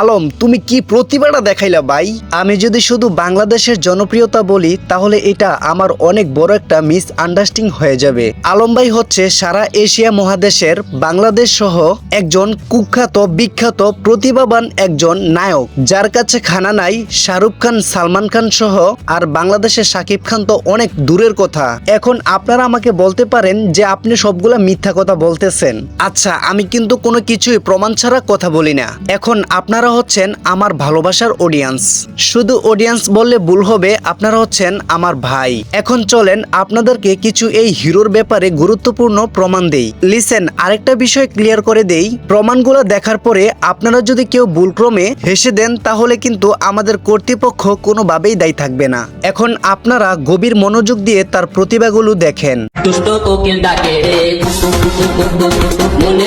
আলম, তুমি কি প্রতিভাটা দেখাইলা ভাই? আমি যদি শুধু বাংলাদেশের জনপ্রিয়তা বলি, তাহলে এটা আমার অনেক বড় একটা মিস আন্ডারস্টিং হয়ে যাবে। আলম ভাই হচ্ছে সারা এশিয়া মহাদেশের বাংলাদেশ সহ একজন কুখ্যাত, বিখ্যাত, প্রতিভাবান একজন নায়ক। যার কাছে খানা নাই, শাহরুখ খান, সালমান খান সহ আর বাংলাদেশের শাকিব খান তো অনেক দূরের কথা। এখন আপনারা আমাকে বলতে পারেন যে আপনি সবগুলা মিথ্যা কথা বলতেছেন। আচ্ছা আমি কিন্তু কোনো কিছুই প্রমাণ ছাড়া কথা বলি না। এখন আপনারা হচ্ছেন আমার ভালোবাসার অডিয়েন্স শুধু অডিয়েন্স বললে ভুল হবে আপনারা হচ্ছেন আমার ভাই এখন চলেন আপনাদেরকে কিছু এই হিরোর ব্যাপারে গুরুত্বপূর্ণ প্রমাণ দেই লিসেন আরেকটা বিষয় ক্লিয়ার করে দেই প্রমাণগুলো দেখার পরে আপনারা যদি কেউ ভুলক্রমে হেসে দেন তাহলে কিন্তু আমাদের কর্তৃপক্ষ কোনোভাবেই দায়ী থাকবে না এখন আপনারা গভীর মনোযোগ দিয়ে তার প্রতিভাগুলো দেখেন রে মনে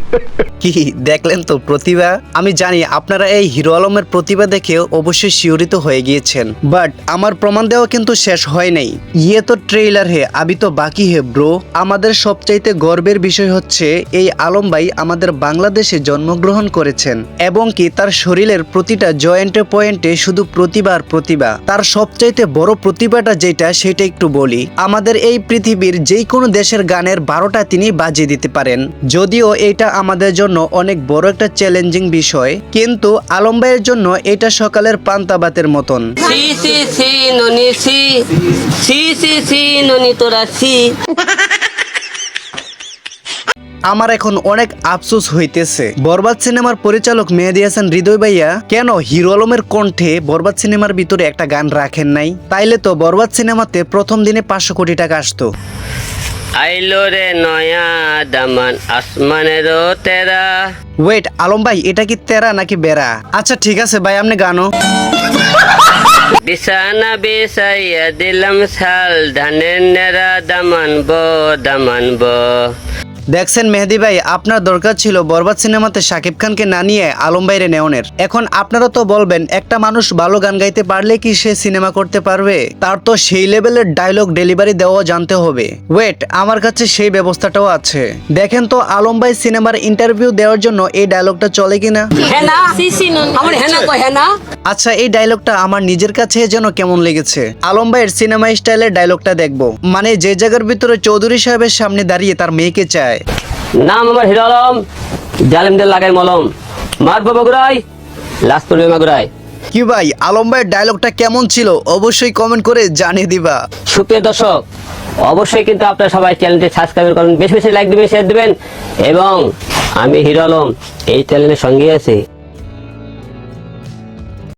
কি দেখলেন তো প্রতিভা? আমি জানি আপনারা এই হিরো আলমের প্রতিভা দেখে অবশ্যই শিহরিত হয়ে গিয়েছেন বাট আমার প্রমাণ দেওয়া কিন্তু শেষ হয় নাই। ইয়ে তো ট্রেইলার হে আবি তো বাকি হে ব্রো আমাদের সবচাইতে গর্বের বিষয় হচ্ছে, এই আলম ভাই আমাদের বাংলাদেশে জন্মগ্রহণ করেছেন, এবং কি তার শরীরের প্রতিটা জয়েন্টে পয়েন্টে শুধু প্রতিভা আর প্রতিভা। তার সবচাইতে বড় প্রতিভাটা যেটা, সেটা একটু বলি। আমাদের এই পৃথিবীর যে কোনো দেশের গানের বারোটা তিনি বাজিয়ে দিতে পারেন। যদিও এটা আমাদের জন্য অনেক বড় একটা চ্যালেঞ্জিং বিষয় কিন্তু আলম ভাইয়ের জন্য এটা সকালের পান্তাবাতের মতন। সি সি সি ননি সি। সি সি সি ননি তোরা সি। আমার এখন অনেক আফসোস হইতেছে। বরবাদ সিনেমার পরিচালক মেহেদি হাসান হৃদয় ভাইয়া কেন হিরো আলমের কণ্ঠে বরবাদ সিনেমার ভিতরে একটা গান রাখেন নাই? তাইলে তো বরবাদ সিনেমাতে প্রথম দিনে পাঁচশো কোটি টাকা আসতো। আইলো রে নয়া দামান আসমানের তেরা। ওয়েট আলম ভাই এটা কি তেরা নাকি বেড়া? আচ্ছা ঠিক আছে ভাই আপনি গানো। বিছানা বিছাইয়া দিলাম শাল ধানের নেরা দামান ব দামান ব। দেখছেন মেহেদি ভাই, আপনার দরকার ছিল বরবাদ সিনেমাতে শাকিব খানকে না নিয়ে আলম ভাইরে নেওনের এখন আপনারা তো বলবেন, একটা মানুষ ভালো গান গাইতে পারলে কি সে সিনেমা করতে পারবে? তার তো সেই লেভেলের ডায়লগ ডেলিভারি দেওয়া জানতে হবে। ওয়েট আমার কাছে সেই ব্যবস্থাটাও আছে। দেখেন তো আলম ভাই সিনেমার ইন্টারভিউ দেওয়ার জন্য এই ডায়লগটা চলে কিনা? হেনা? আমার হেনা কো হেনা? আচ্ছা এই ডায়লগটা আমার নিজের কাছে যেন কেমন লেগেছে? আলম ভাইয়ের সিনেমা স্টাইলের ডায়লগটা দেখব। মানে যে জায়গার ভিতরে চৌধুরী সাহেবের সামনে দাঁড়িয়ে তার মেয়েকে চায়। নাম আমার হিরো আলম জালিমদের লাগাই মলম। মারবো বগুড়াই লাস্ট করবে কি ভাই আলম ভাইয়ের ডায়লগটা কেমন ছিল? অবশ্যই কমেন্ট করে জানিয়ে দিবা। সুপ্রিয় দর্শক অবশ্যই কিন্তু আপনারা সবাই চ্যানেলটি সাবস্ক্রাইব করুন। বেশি বেশি লাইক দিবেন শেয়ার দিবেন। এবং আমি হিরো আলম এই চ্যানেলের সঙ্গে আছি।